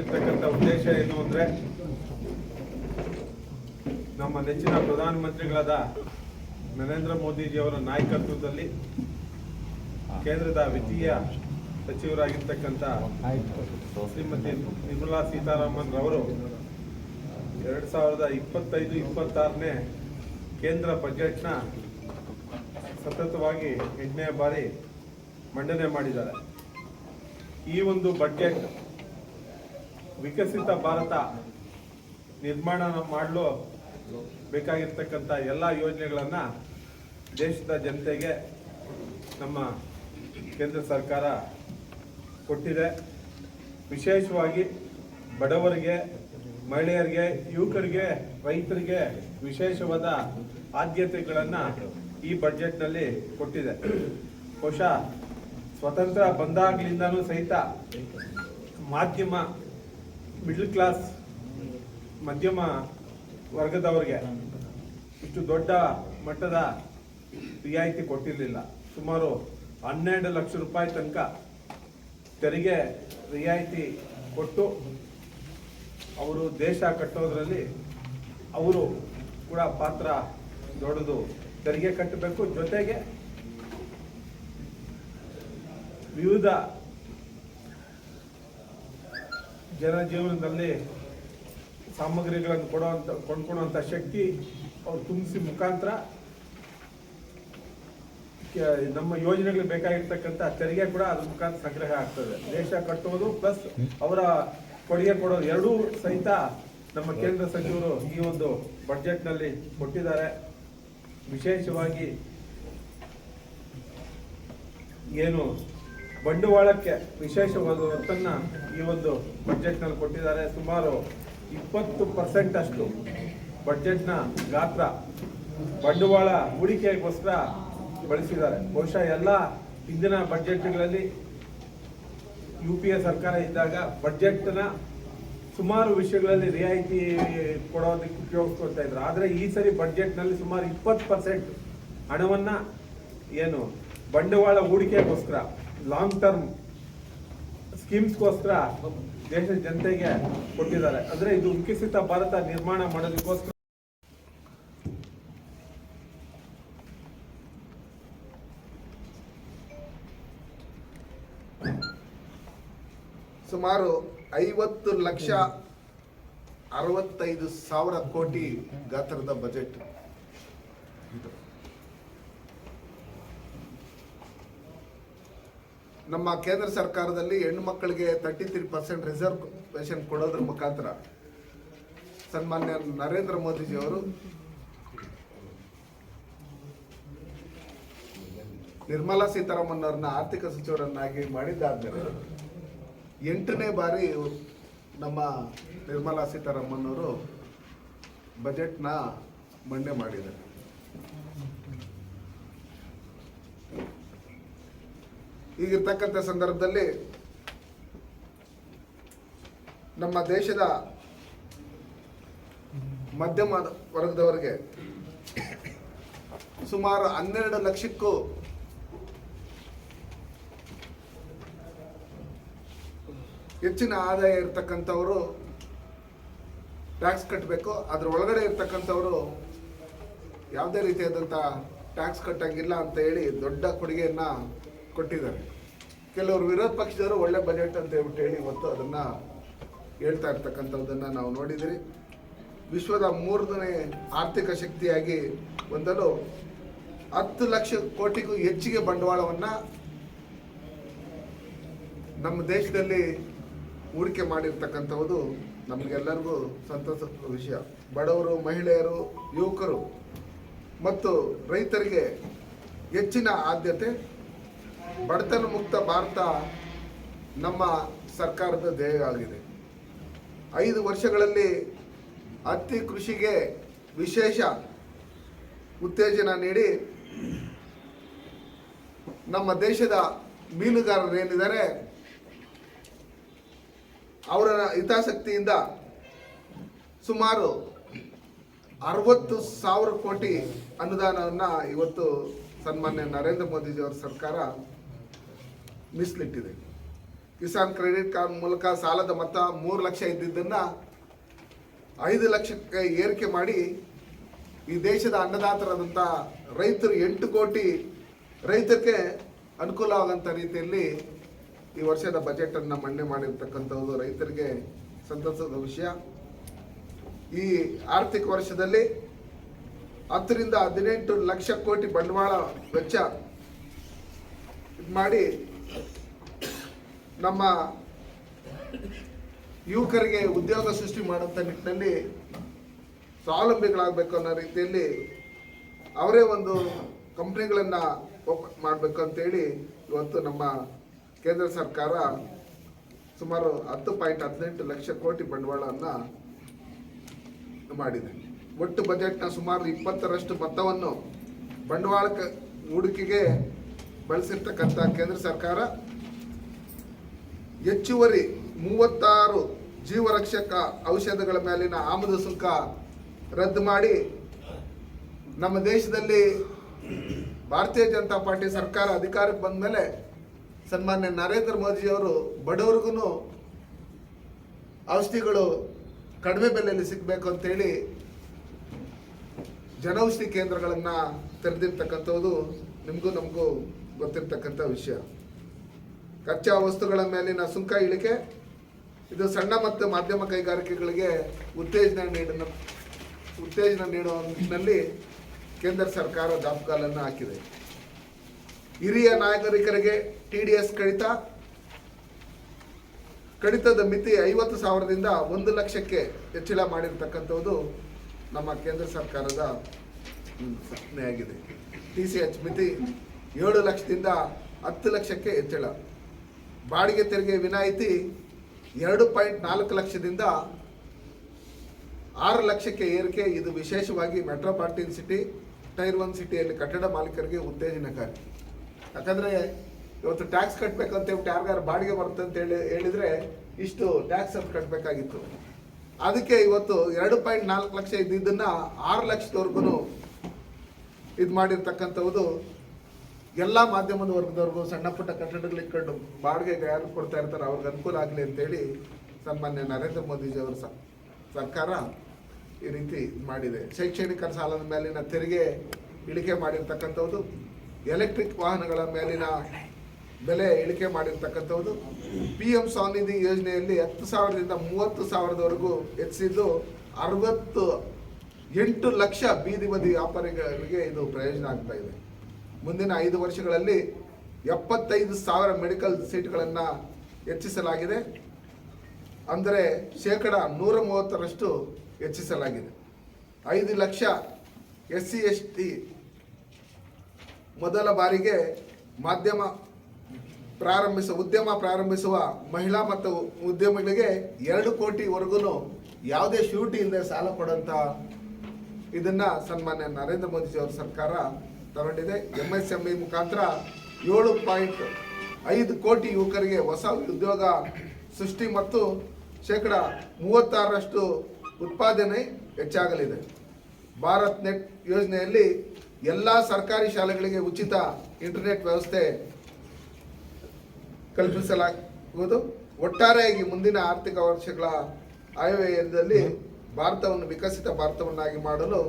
ಕರೆದಿರ್ತಕ್ಕಂಥ ಉದ್ದೇಶ ಏನು ಅಂದ್ರೆ ನಮ್ಮ ನೆಚ್ಚಿನ ಪ್ರಧಾನಮಂತ್ರಿಗಳಾದ ನರೇಂದ್ರ ಮೋದಿಜಿಯವರ ನಾಯಕತ್ವದಲ್ಲಿ ಕೇಂದ್ರದ ವಿತ್ತೀಯ ಸಚಿವರಾಗಿರ್ತಕ್ಕಂಥ ಶ್ರೀಮತಿ ನಿರ್ಮಲಾ ಸೀತಾರಾಮನ್ ರವರು ಎರಡ್ ಸಾವಿರದ ಇಪ್ಪತ್ತೈದು, ಇಪ್ಪತ್ತಾರನೇ ಕೇಂದ್ರ ಬಜೆಟ್ನ ಸತತವಾಗಿ ಎಂಟನೇ ಬಾರಿ ಮಂಡನೆ ಮಾಡಿದ್ದಾರೆ. ಈ ಒಂದು ಬಜೆಟ್ ವಿಕಸಿತ ಭಾರತ ನಿರ್ಮಾಣ ಮಾಡಲು ಬೇಕಾಗಿರ್ತಕ್ಕಂಥ ಎಲ್ಲ ಯೋಜನೆಗಳನ್ನು ದೇಶದ ಜನತೆಗೆ ನಮ್ಮ ಕೇಂದ್ರ ಸರ್ಕಾರ ಕೊಟ್ಟಿದೆ. ವಿಶೇಷವಾಗಿ ಬಡವರಿಗೆ, ಮಹಿಳೆಯರಿಗೆ, ಯುವಕರಿಗೆ, ರೈತರಿಗೆ ವಿಶೇಷವಾದ ಆದ್ಯತೆಗಳನ್ನು ಈ ಬಜೆಟ್ನಲ್ಲಿ ಕೊಟ್ಟಿದೆ. ಬಹುಶಃ ಸ್ವತಂತ್ರ ಬಂದಾಗಲಿಂದನೂ ಸಹಿತ ಮಾಧ್ಯಮ ಮಿಡ್ಲ್ ಕ್ಲಾಸ್ ಮಧ್ಯಮ ವರ್ಗದವರಿಗೆ ಇಷ್ಟು ದೊಡ್ಡ ಮಟ್ಟದ ರಿಯಾಯಿತಿ ಕೊಟ್ಟಿರಲಿಲ್ಲ. ಸುಮಾರು ಹನ್ನೆರಡು ಲಕ್ಷ ರೂಪಾಯಿ ತನಕ ತೆರಿಗೆ ರಿಯಾಯಿತಿ ಕೊಟ್ಟು ಅವರು ದೇಶ ಕಟ್ಟೋದ್ರಲ್ಲಿ ಅವರು ಕೂಡ ಪಾತ್ರ ದೊಡ್ಡದು. ತೆರಿಗೆ ಕಟ್ಟಬೇಕು ಜೊತೆಗೆ ವಿವಿಧ ಜನಜೀವನದಲ್ಲಿ ಸಾಮಗ್ರಿಗಳನ್ನು ಕೊಡುವಂಥ ಕೊಂಡ್ಕೊಡುವಂಥ ಶಕ್ತಿ ಅವ್ರು ತುಂಬಿಸಿ ಮುಖಾಂತರ ನಮ್ಮ ಯೋಜನೆಗಳಿಗೆ ಬೇಕಾಗಿರ್ತಕ್ಕಂಥ ತೆರಿಗೆ ಕೂಡ ಅದ್ರ ಮುಖಾಂತರ ಸಂಗ್ರಹ ಆಗ್ತದೆ. ದೇಶ ಕಟ್ಟುವುದು ಪ್ಲಸ್ ಅವರ ಕೊಡುಗೆ ಕೊಡೋದು ಎರಡೂ ಸಹಿತ ನಮ್ಮ ಕೇಂದ್ರ ಸಚಿವರು ಈ ಒಂದು ಬಜೆಟ್ನಲ್ಲಿ ಕೊಟ್ಟಿದ್ದಾರೆ. ವಿಶೇಷವಾಗಿ ಏನು ಬಂಡವಾಳಕ್ಕೆ ವಿಶೇಷವಾದ ಒತ್ತನ್ನ ಈ ಒಂದು ಬಜೆಟ್ನಲ್ಲಿ ಕೊಟ್ಟಿದ್ದಾರೆ. ಸುಮಾರು ಇಪ್ಪತ್ತು ಪರ್ಸೆಂಟ್ ಅಷ್ಟು ಬಜೆಟ್ನ ಗಾತ್ರ ಬಂಡವಾಳ ಹೂಡಿಕೆಗೋಸ್ಕರ ಬಳಸಿದ್ದಾರೆ. ಬಹುಶಃ ಎಲ್ಲ ಹಿಂದಿನ ಬಜೆಟ್ಗಳಲ್ಲಿ ಯು ಪಿ ಎ ಸರ್ಕಾರ ಇದ್ದಾಗ ಬಜೆಟ್ನ ಸುಮಾರು ವಿಷಯಗಳಲ್ಲಿ ರಿಯಾಯಿತಿ ಕೊಡೋದಕ್ಕೆ ಉಪಯೋಗಿಸ್ಕೊಳ್ತಾ ಇದ್ರು. ಆದರೆ ಈ ಸರಿ ಬಜೆಟ್ನಲ್ಲಿ ಸುಮಾರು ಇಪ್ಪತ್ತು ಪರ್ಸೆಂಟ್ ಹಣವನ್ನ ಏನು ಬಂಡವಾಳ ಹೂಡಿಕೆಗೋಸ್ಕರ ಲಾಂಗ್ ಟರ್ಮ್ ಸ್ಕೀಮ್ಸ್ಗೋಸ್ಕರ ದೇಶದ ಜನತೆಗೆ ಕೊಟ್ಟಿದ್ದಾರೆ. ಅಂದ್ರೆ ಇದು ವಿಕಸಿತ ಭಾರತ ನಿರ್ಮಾಣ ಮಾಡೋದಕ್ಕೋಸ್ಕರ ಸುಮಾರು ಐವತ್ತು ಲಕ್ಷ ಅರವತ್ತೈದು ಸಾವಿರ ಕೋಟಿ ಗಾತ್ರದ ಬಜೆಟ್ ಇದು. ನಮ್ಮ ಕೇಂದ್ರ ಸರ್ಕಾರದಲ್ಲಿ ಹೆಣ್ಣು ಮಕ್ಕಳಿಗೆ ತರ್ಟಿ ತ್ರೀ ಪರ್ಸೆಂಟ್ ರಿಸರ್ವೇಶನ್ ಕೊಡೋದ್ರ ಮುಖಾಂತರ ಸನ್ಮಾನ್ಯ ನರೇಂದ್ರ ಮೋದಿಜಿ ಅವರು ನಿರ್ಮಲಾ ಸೀತಾರಾಮನ್ ಅವ್ರನ್ನ ಆರ್ಥಿಕ ಸಚಿವರನ್ನಾಗಿ ಮಾಡಿದ್ದಾದ್ಮೇಲೆ ಎಂಟನೇ ಬಾರಿ ನಮ್ಮ ನಿರ್ಮಲಾ ಸೀತಾರಾಮನ್ ಅವರು ಬಜೆಟ್ನ ಮಂಡನೆ ಮಾಡಿದ್ದಾರೆ. ಈಗಿರ್ತಕ್ಕಂಥ ಸಂದರ್ಭದಲ್ಲಿ ನಮ್ಮ ದೇಶದ ಮಧ್ಯಮ ವರ್ಗದವರಿಗೆ ಸುಮಾರು ಹನ್ನೆರಡು ಲಕ್ಷಕ್ಕೂ ಹೆಚ್ಚಿನ ಆದಾಯ ಇರ್ತಕ್ಕಂಥವರು ಟ್ಯಾಕ್ಸ್ ಕಟ್ಟಬೇಕು ಅದ್ರ ಒಳಗಡೆ ಇರ್ತಕ್ಕಂಥವರು ಯಾವುದೇ ರೀತಿಯಾದಂಥ ಟ್ಯಾಕ್ಸ್ ಕಟ್ಟಂಗಿಲ್ಲ ಅಂತ ಹೇಳಿ ದೊಡ್ಡ ಕೊಡುಗೆಯನ್ನ ಕೊಟ್ಟಿದ್ದಾರೆ. ಕೆಲವರು ವಿರೋಧ ಪಕ್ಷದವರು ಒಳ್ಳೆ ಬಜೆಟ್ ಅಂತ ಹೇಳ್ಬಿಟ್ಟು ಹೇಳಿ ಇವತ್ತು ಅದನ್ನ ಹೇಳ್ತಾ ಇರ್ತಕ್ಕಂಥದ್ದನ್ನು ನಾವು ನೋಡಿದಿರಿ ವಿಶ್ವದ ಮೂರನೇ ಆರ್ಥಿಕ ಶಕ್ತಿಯಾಗಿ ಹೊಂದಲು ಹತ್ತು ಲಕ್ಷ ಕೋಟಿಗೂ ಹೆಚ್ಚಿಗೆ ಬಂಡವಾಳವನ್ನ ನಮ್ಮ ದೇಶದಲ್ಲಿ ಹೂಡಿಕೆ ಮಾಡಿರ್ತಕ್ಕಂಥದ್ದು ನಮಗೆಲ್ಲರಿಗೂ ಸಂತಸ ವಿಷಯ. ಬಡವರು, ಮಹಿಳೆಯರು, ಯುವಕರು ಮತ್ತು ರೈತರಿಗೆ ಹೆಚ್ಚಿನ ಆದ್ಯತೆ ಬಡತನ ಮುಕ್ತ ಭಾರತ ನಮ್ಮ ಸರ್ಕಾರದ ಧ್ಯೇಯ ಆಗಿದೆ ಐದು ವರ್ಷಗಳಲ್ಲಿ ಹತ್ತಿ ಕೃಷಿಗೆ ವಿಶೇಷ ಉತ್ತೇಜನ ನೀಡಿ ನಮ್ಮ ದೇಶದ ಮೀನುಗಾರರೇನಿದ್ದಾರೆ ಅವರ ಹಿತಾಸಕ್ತಿಯಿಂದ ಸುಮಾರು ಅರವತ್ತು ಸಾವಿರ ಕೋಟಿ ಅನುದಾನವನ್ನು ಇವತ್ತು ಸನ್ಮಾನ್ಯ ನರೇಂದ್ರ ಮೋದಿಜಿಯವರ ಸರ್ಕಾರ ಮೀಸಲಿಟ್ಟಿದೆ. ಕಿಸಾನ್ ಕ್ರೆಡಿಟ್ ಕಾರ್ಡ್ ಮೂಲಕ ಸಾಲದ ಮೊತ್ತ ಮೂರು ಲಕ್ಷ ಇದ್ದಿದ್ದನ್ನು ಐದು ಲಕ್ಷಕ್ಕೆ ಏರಿಕೆ ಮಾಡಿ ಈ ದೇಶದ ಅನ್ನದಾತರಾದಂಥ ರೈತರು ಎಂಟು ಕೋಟಿ ರೈತರಿಗೆ ಅನುಕೂಲ ಆಗೋಂಥ ರೀತಿಯಲ್ಲಿ ಈ ವರ್ಷದ ಬಜೆಟನ್ನು ಮಂಡನೆ ಮಾಡಿರ್ತಕ್ಕಂಥದ್ದು ರೈತರಿಗೆ ಸಂತಸದ ವಿಷಯ. ಈ ಆರ್ಥಿಕ ವರ್ಷದಲ್ಲಿ ಹತ್ತರಿಂದ ಹದಿನೆಂಟು ಲಕ್ಷ ಕೋಟಿ ಬಂಡವಾಳ ವೆಚ್ಚ ಮಾಡಿ ನಮ್ಮ ಯುವಕರಿಗೆ ಉದ್ಯೋಗ ಸೃಷ್ಟಿ ಮಾಡುವಂಥ ನಿಟ್ಟಿನಲ್ಲಿ ಸ್ವಾವಲಂಬಿಗಳಾಗಬೇಕು ಅನ್ನೋ ರೀತಿಯಲ್ಲಿ ಅವರೇ ಒಂದು ಕಂಪ್ನಿಗಳನ್ನು ಓಪನ್ ಮಾಡಬೇಕು ಅಂತೇಳಿ ಇವತ್ತು ನಮ್ಮ ಕೇಂದ್ರ ಸರ್ಕಾರ ಸುಮಾರು ಹತ್ತು ಪಾಯಿಂಟ್ ಹದಿನೆಂಟು ಲಕ್ಷ ಕೋಟಿ ಬಂಡವಾಳವನ್ನು ಮಾಡಿದೆ. ಒಟ್ಟು ಬಜೆಟ್ನ ಸುಮಾರು ಇಪ್ಪತ್ತರಷ್ಟು ಮೊತ್ತವನ್ನು ಬಂಡವಾಳ ಹೂಡಿಕೆಗೆ ಬಳಸಿರ್ತಕ್ಕಂಥ ಕೇಂದ್ರ ಸರ್ಕಾರ ಹೆಚ್ಚುವರಿ ಮೂವತ್ತಾರು ಜೀವರಕ್ಷಕ ಔಷಧಗಳ ಮೇಲಿನ ಆಮದು ಸುಂಕ ರದ್ದು ಮಾಡಿ ನಮ್ಮ ದೇಶದಲ್ಲಿ ಭಾರತೀಯ ಜನತಾ ಪಾರ್ಟಿ ಸರ್ಕಾರ ಅಧಿಕಾರಕ್ಕೆ ಬಂದ ಮೇಲೆ ಸನ್ಮಾನ್ಯ ನರೇಂದ್ರ ಮೋದಿಯವರು ಬಡವರಿಗೂ ಔಷಧಿಗಳು ಕಡಿಮೆ ಬೆಲೆಯಲ್ಲಿ ಸಿಗಬೇಕು ಅಂತೇಳಿ ಜನೌಷಧಿ ಕೇಂದ್ರಗಳನ್ನು ತೆರೆದಿರ್ತಕ್ಕಂಥದ್ದು ನಿಮಗೂ ನಮಗೂ ಗೊತ್ತಿರ್ತಕ್ಕಂಥ ವಿಷಯ. ಕಚ್ಚಾ ವಸ್ತುಗಳ ಮೇಲಿನ ಸುಂಕ ಇಳಿಕೆ, ಇದು ಸಣ್ಣ ಮತ್ತು ಮಾಧ್ಯಮ ಕೈಗಾರಿಕೆಗಳಿಗೆ ಉತ್ತೇಜನ ನೀಡನ, ಉತ್ತೇಜನ ನೀಡುವ ನಿಟ್ಟಿನಲ್ಲಿ ಕೇಂದ್ರ ಸರ್ಕಾರ ದಾಪುಗಾಲನ್ನು ಹಾಕಿದೆ. ಹಿರಿಯ ನಾಗರಿಕರಿಗೆ ಟಿ ಡಿ ಎಸ್ ಕಡಿತ, ಕಡಿತದ ಮಿತಿ ಐವತ್ತು ಸಾವಿರದಿಂದ ಒಂದು ಲಕ್ಷಕ್ಕೆ ಹೆಚ್ಚಳ ಮಾಡಿರ್ತಕ್ಕಂಥದ್ದು ನಮ್ಮ ಕೇಂದ್ರ ಸರ್ಕಾರದ ಆಗಿದೆ ಟಿ ಸಿ ಎಚ್ ಮಿತಿ ಏಳು ಲಕ್ಷದಿಂದ ಹತ್ತು ಲಕ್ಷಕ್ಕೆ ಹೆಚ್ಚಳ ಬಾಡಿಗೆ ತೆರಿಗೆ ವಿನಾಯಿತಿ ಎರಡು ಪಾಯಿಂಟ್ ನಾಲ್ಕು ಲಕ್ಷದಿಂದ ಆರು ಲಕ್ಷಕ್ಕೆ ಏರಿಕೆ. ಇದು ವಿಶೇಷವಾಗಿ ಮೆಟ್ರೋಪಾಲಿಟನ್ ಸಿಟಿ, ಟೈರ್ ಒನ್ ಸಿಟಿಯಲ್ಲಿ ಕಟ್ಟಡ ಮಾಲೀಕರಿಗೆ ಉತ್ತೇಜನಕಾರಿ. ಯಾಕಂದ್ರೆ ಇವತ್ತು ಟ್ಯಾಕ್ಸ್ ಕಟ್ಟಬೇಕಂತ ಹೇಳ್ಬಿಟ್ಟು ಯಾರಿಗಾರು ಬಾಡಿಗೆ ಬರುತ್ತೆ ಅಂತ ಹೇಳಿ ಹೇಳಿದರೆ ಇಷ್ಟು ಟ್ಯಾಕ್ಸ್ ಅಂತ ಕಟ್ಟಬೇಕಾಗಿತ್ತು ಅದಕ್ಕೆ ಇವತ್ತು ಎರಡು ಪಾಯಿಂಟ್ ನಾಲ್ಕು ಲಕ್ಷ ಇದ್ದಿದ್ದನ್ನು ಆರು ಲಕ್ಷದವರೆಗೂ ಇದು ಮಾಡಿರ್ತಕ್ಕಂಥದ್ದು ಎಲ್ಲ ಮಾಧ್ಯಮದ ವರ್ಗದವ್ರಿಗೂ ಸಣ್ಣ ಪುಟ್ಟ ಕಟ್ಟಡಗಳು ಇಟ್ಕೊಂಡು ಬಾಡಿಗೆಗೆ ಯಾರು ಕೊಡ್ತಾ ಇರ್ತಾರೆ, ಅವ್ರಿಗೆ ಅನುಕೂಲ ಆಗಲಿ ಅಂತೇಳಿ ಸನ್ಮಾನ್ಯ ನರೇಂದ್ರ ಮೋದಿಜಿಯವರ ಸ ಸರ್ಕಾರ ಈ ರೀತಿ ಮಾಡಿದೆ. ಶೈಕ್ಷಣಿಕ ಸಾಲದ ಮೇಲಿನ ತೆರಿಗೆ ಇಳಿಕೆ ಮಾಡಿರ್ತಕ್ಕಂಥದ್ದು ಎಲೆಕ್ಟ್ರಿಕ್ ವಾಹನಗಳ ಮೇಲಿನ ಬೆಲೆ ಇಳಿಕೆ ಮಾಡಿರ್ತಕ್ಕಂಥದ್ದು ಪಿ ಎಂ ಸ್ವಾನಿಧಿ ಯೋಜನೆಯಲ್ಲಿ ಹತ್ತು ಸಾವಿರದಿಂದ ಮೂವತ್ತು ಸಾವಿರದವರೆಗೂ ಹೆಚ್ಚಿದ್ದು ಅರವತ್ತು ಎಂಟು ಲಕ್ಷ ಬೀದಿ ಬದಿ ವ್ಯಾಪಾರಿಗಳಿಗೆ ಇದು ಪ್ರಯೋಜನ ಆಗ್ತಾ ಇದೆ. ಮುಂದಿನ ಐದು ವರ್ಷಗಳಲ್ಲಿ ಎಪ್ಪತ್ತೈದು ಸಾವಿರ ಮೆಡಿಕಲ್ ಸೀಟ್ಗಳನ್ನು ಹೆಚ್ಚಿಸಲಾಗಿದೆ. ಅಂದರೆ ಶೇಕಡ ನೂರ ಮೂವತ್ತರಷ್ಟು ಹೆಚ್ಚಿಸಲಾಗಿದೆ. ಐದು lakh S C S T ಮೊದಲ ಬಾರಿಗೆ ಮಾಧ್ಯಮ ಪ್ರಾರಂಭಿಸುವ, ಉದ್ಯಮ ಪ್ರಾರಂಭಿಸುವ ಮಹಿಳಾ ಮತ್ತು ಉದ್ಯಮಿಗಳಿಗೆ ಎರಡು ಕೋಟಿವರೆಗೂ ಯಾವುದೇ ಶೂಟಿ ಇಲ್ಲದೆ ಸಾಲ ಕೊಡೋಂಥ ಇದನ್ನು ಸನ್ಮಾನ್ಯ ನರೇಂದ್ರ ಮೋದಿ ಅವರ ಸರ್ಕಾರ ತಗೊಂಡಿದೆ. ಎಂ ಎಸ್ ಎಂ ಇ ಮುಖಾಂತರ ಏಳು ಪಾಯಿಂಟ್ ಐದು ಕೋಟಿ ಯುವಕರಿಗೆ ಹೊಸ ಉದ್ಯೋಗ ಸೃಷ್ಟಿ ಮತ್ತು ಶೇಕಡ ಮೂವತ್ತಾರರಷ್ಟು ಉತ್ಪಾದನೆ ಹೆಚ್ಚಾಗಲಿದೆ. ಭಾರತ್ ನೆಟ್ ಯೋಜನೆಯಲ್ಲಿ ಎಲ್ಲ ಸರ್ಕಾರಿ ಶಾಲೆಗಳಿಗೆ ಉಚಿತ ಇಂಟರ್ನೆಟ್ ವ್ಯವಸ್ಥೆ ಕಲ್ಪಿಸಲಾಗುವುದು. ಒಟ್ಟಾರೆಯಾಗಿ ಮುಂದಿನ ಆರ್ಥಿಕ ವರ್ಷಗಳ ಆಯವ್ಯಯದಲ್ಲಿ ಭಾರತವನ್ನು ವಿಕಸಿತ ಭಾರತವನ್ನಾಗಿ ಮಾಡಲು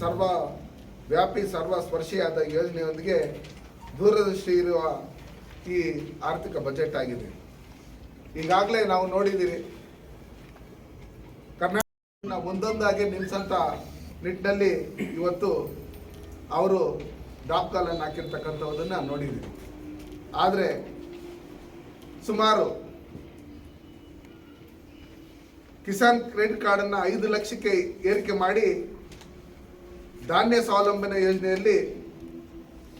ಸರ್ವ ವ್ಯಾಪಿ ಸರ್ವ ಸ್ಪರ್ಶಿಯಾದ ಯೋಜನೆಯೊಂದಿಗೆ ದೂರದೃಷ್ಟಿ ಇರುವ ಈ ಆರ್ಥಿಕ ಬಜೆಟ್ ಆಗಿದೆ. ಈಗಾಗಲೇ ನಾವು ನೋಡಿದ್ದೀರಿ ಕರ್ನಾಟಕ ಒಂದೊಂದಾಗಿ ನಿಲ್ಸಂತ ನಿಟ್ಟಿನಲ್ಲಿ ಇವತ್ತು ಅವರು ದಾಪ್ಕಾಲನ್ನು ಹಾಕಿರ್ತಕ್ಕಂಥದ್ದನ್ನು ನೋಡಿದ್ದೀವಿ ಆದರೆ ಸುಮಾರು ಕಿಸಾನ್ ಕ್ರೆಡಿಟ್ ಕಾರ್ಡನ್ನು ಐದು ಲಕ್ಷಕ್ಕೆ ಏರಿಕೆ ಮಾಡಿ ಧಾನ್ಯ ಸ್ವಾವಲಂಬನೆ ಯೋಜನೆಯಲ್ಲಿ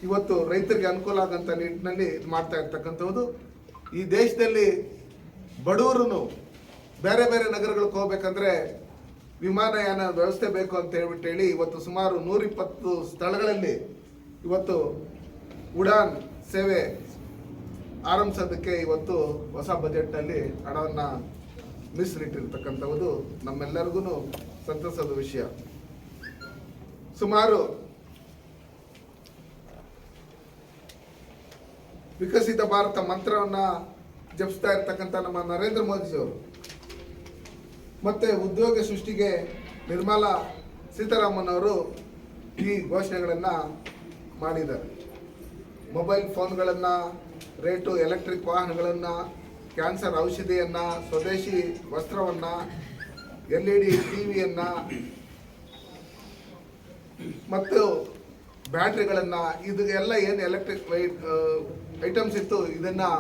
ಇವತ್ತು ರೈತರಿಗೆ ಅನುಕೂಲ ಆಗಂತ ನಿಟ್ಟಿನಲ್ಲಿ ಇದು ಮಾಡ್ತಾ ಇರ್ತಕ್ಕಂಥದ್ದು. ಈ ದೇಶದಲ್ಲಿ ಬಡವರು ಬೇರೆ ಬೇರೆ ನಗರಗಳಿಗೆ ಹೋಗ್ಬೇಕಂದ್ರೆ ವಿಮಾನಯಾನ ವ್ಯವಸ್ಥೆ ಬೇಕು ಅಂತ ಹೇಳ್ಬಿಟ್ಟು ಹೇಳಿ ಇವತ್ತು ಸುಮಾರು ನೂರಿಪ್ಪತ್ತು ಸ್ಥಳಗಳಲ್ಲಿ ಇವತ್ತು ಉಡಾನ್ ಸೇವೆ ಆರಂಭಿಸೋದಕ್ಕೆ ಇವತ್ತು ಹೊಸ ಬಜೆಟ್ನಲ್ಲಿ ಹಣವನ್ನು ಮೀಸಲಿಟ್ಟಿರ್ತಕ್ಕಂಥದ್ದು ನಮ್ಮೆಲ್ಲರಿಗೂ ಸಂತಸದ ವಿಷಯ. ಸುಮಾರು. ವಿಕಸಿತ ಭಾರತ ಮಂತ್ರವನ್ನ ಜಪಿಸ್ತಾ ಇರ್ತಕ್ಕಂಥ ನಮ್ಮ ನರೇಂದ್ರ ಮೋದಿಜಿಯವರು ಮತ್ತೆ ಉದ್ಯೋಗ ಸೃಷ್ಟಿಗೆ ನಿರ್ಮಲಾ ಸೀತಾರಾಮನ್ ಅವರು ಈ ಘೋಷಣೆಗಳನ್ನು ಮಾಡಿದ್ದಾರೆ. ಮೊಬೈಲ್ ಫೋನ್ಗಳನ್ನು, ರೇಟು ಎಲೆಕ್ಟ್ರಿಕ್ ವಾಹನಗಳನ್ನು, ಕ್ಯಾನ್ಸರ್ ಔಷಧಿಯನ್ನು, ಸ್ವದೇಶಿ ವಸ್ತ್ರವನ್ನು ಎಲ್ ಇ ಡಿ ಟಿ ವಿಯನ್ನು ಮತ್ತು ಬ್ಯಾಟ್ರಿಗಳನ್ನು, ಇದು ಎಲ್ಲ ಏನು ಎಲೆಕ್ಟ್ರಿಕ್ ವೈಟ್ ಐಟಮ್ಸ್ ಇತ್ತು, ಇದನ್ನು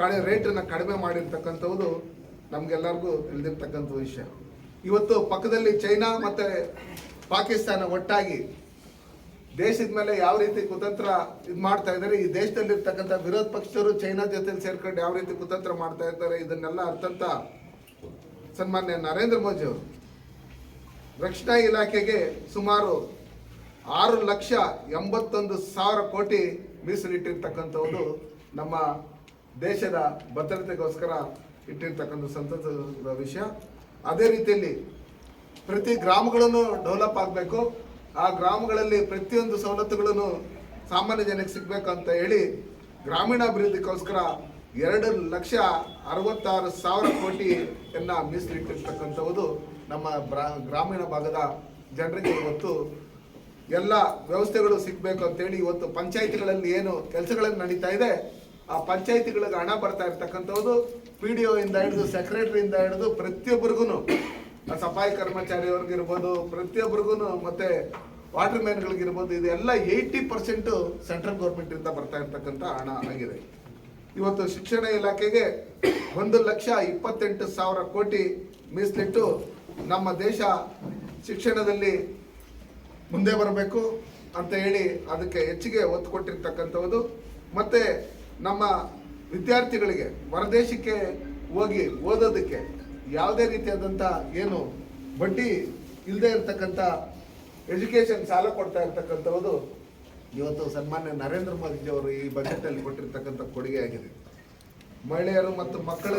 ಕಡೆ ರೇಟನ್ನು ಕಡಿಮೆ ಮಾಡಿರ್ತಕ್ಕಂಥದ್ದು ನಮಗೆಲ್ಲರಿಗೂ ತಿಳಿದಿರ್ತಕ್ಕಂಥ ವಿಷಯ. ಇವತ್ತು ಪಕ್ಕದಲ್ಲಿ ಚೈನಾ ಮತ್ತು ಪಾಕಿಸ್ತಾನ ಒಟ್ಟಾಗಿ ದೇಶದ ಮೇಲೆ ಯಾವ ರೀತಿ ಕುತಂತ್ರ ಇದು ಮಾಡ್ತಾ ಇದ್ದಾರೆ, ಈ ದೇಶದಲ್ಲಿರ್ತಕ್ಕಂಥ ವಿರೋಧ ಪಕ್ಷರು ಚೈನಾ ಜೊತೆ ಸೇರ್ಕೊಂಡು ಯಾವ ರೀತಿ ಕುತಂತ್ರ ಮಾಡ್ತಾ ಇದ್ದಾರೆ, ಇದನ್ನೆಲ್ಲ ಅರ್ಥಂತ ಸನ್ಮಾನ್ಯ ನರೇಂದ್ರ ಮೋದಿ ಅವರು ರಕ್ಷಣಾ ಇಲಾಖೆಗೆ ಸುಮಾರು ಆರು ಲಕ್ಷ ಎಂಬತ್ತೊಂದು ಸಾವಿರ ಕೋಟಿ ಮೀಸಲಿಟ್ಟಿರ್ತಕ್ಕಂಥವ್ರು ನಮ್ಮ ದೇಶದ ಭದ್ರತೆಗೋಸ್ಕರ ಇಟ್ಟಿರ್ತಕ್ಕಂಥ ಸಂತಸದ ವಿಷಯ. ಅದೇ ರೀತಿಯಲ್ಲಿ ಪ್ರತಿ ಗ್ರಾಮಗಳನ್ನು ಡೆವಲಪ್ ಆಗಬೇಕು. ಆ ಗ್ರಾಮಗಳಲ್ಲಿ ಪ್ರತಿಯೊಂದು ಸವಲತ್ತುಗಳನ್ನು ಸಾಮಾನ್ಯ ಜನಕ್ಕೆ ಸಿಗಬೇಕು ಅಂತ ಹೇಳಿ ಗ್ರಾಮೀಣಾಭಿವೃದ್ಧಿಗೋಸ್ಕರ ಎರಡು ಲಕ್ಷ ಅರವತ್ತಾರು ಸಾವಿರ ಕೋಟಿಯನ್ನು ಮೀಸಲಿಟ್ಟಿರ್ತಕ್ಕಂಥದ್ದು ನಮ್ಮ ಗ್ರಾಮೀಣ ಭಾಗದ ಜನರಿಗೆ ಇವತ್ತು ಎಲ್ಲ ವ್ಯವಸ್ಥೆಗಳು ಸಿಗಬೇಕು ಅಂತೇಳಿ ಇವತ್ತು ಪಂಚಾಯಿತಿಗಳಲ್ಲಿ ಏನು ಕೆಲಸಗಳನ್ನು ನಡೀತಾ ಇದೆ, ಆ ಪಂಚಾಯಿತಿಗಳಿಗೆ ಹಣ ಬರ್ತಾ ಇರ್ತಕ್ಕಂಥದ್ದು ಪಿ ಡಿ ಇಂದ ಹಿಡಿದು ಸೆಕ್ರೆಟರಿಯಿಂದ ಹಿಡಿದು ಪ್ರತಿಯೊಬ್ಬರಿಗೂ ಸಫಾಯಿ ಕರ್ಮಚಾರಿಯವ್ರಿಗಿರ್ಬೋದು ಪ್ರತಿಯೊಬ್ಬರಿಗೂ ಮತ್ತೆ ವಾಟರ್ ಮ್ಯಾನ್ಗಳಿಗಿರ್ಬೋದು ಇದೆಲ್ಲ ಏಯ್ಟಿ ಪರ್ಸೆಂಟು ಸೆಂಟ್ರಲ್ ಗೌರ್ಮೆಂಟಿಂದ ಬರ್ತಾ ಇರ್ತಕ್ಕಂಥ ಹಣ ಆಗಿದೆ. ಇವತ್ತು ಶಿಕ್ಷಣ ಇಲಾಖೆಗೆ ಒಂದು ಲಕ್ಷ ಇಪ್ಪತ್ತೆಂಟು ಸಾವಿರ ಕೋಟಿ ಮೀಸಲಿಟ್ಟು ನಮ್ಮ ದೇಶ ಶಿಕ್ಷಣದಲ್ಲಿ ಮುಂದೆ ಬರಬೇಕು ಅಂತ ಹೇಳಿ ಅದಕ್ಕೆ ಹೆಚ್ಚಿಗೆ ಒತ್ತು ಕೊಟ್ಟಿರ್ತಕ್ಕಂಥದ್ದು ಮತ್ತೆ ನಮ್ಮ ವಿದ್ಯಾರ್ಥಿಗಳಿಗೆ ಹೊರದೇಶಕ್ಕೆ ಹೋಗಿ ಓದೋದಕ್ಕೆ ಯಾವುದೇ ರೀತಿಯಾದಂಥ ಏನು ಬಡ್ಡಿ ಇಲ್ಲದೆ ಇರತಕ್ಕಂಥ ಎಜುಕೇಷನ್ ಸಾಲ ಕೊಡ್ತಾ ಇರ್ತಕ್ಕಂಥದ್ದು ಇವತ್ತು ಸನ್ಮಾನ್ಯ ನರೇಂದ್ರ ಮೋದಿಜಿಯವರು ಈ ಬಜೆಟಲ್ಲಿ ಕೊಟ್ಟಿರ್ತಕ್ಕಂಥ ಕೊಡುಗೆ ಆಗಿದೆ ಮಹಿಳೆಯರು ಮತ್ತು ಮಕ್ಕಳ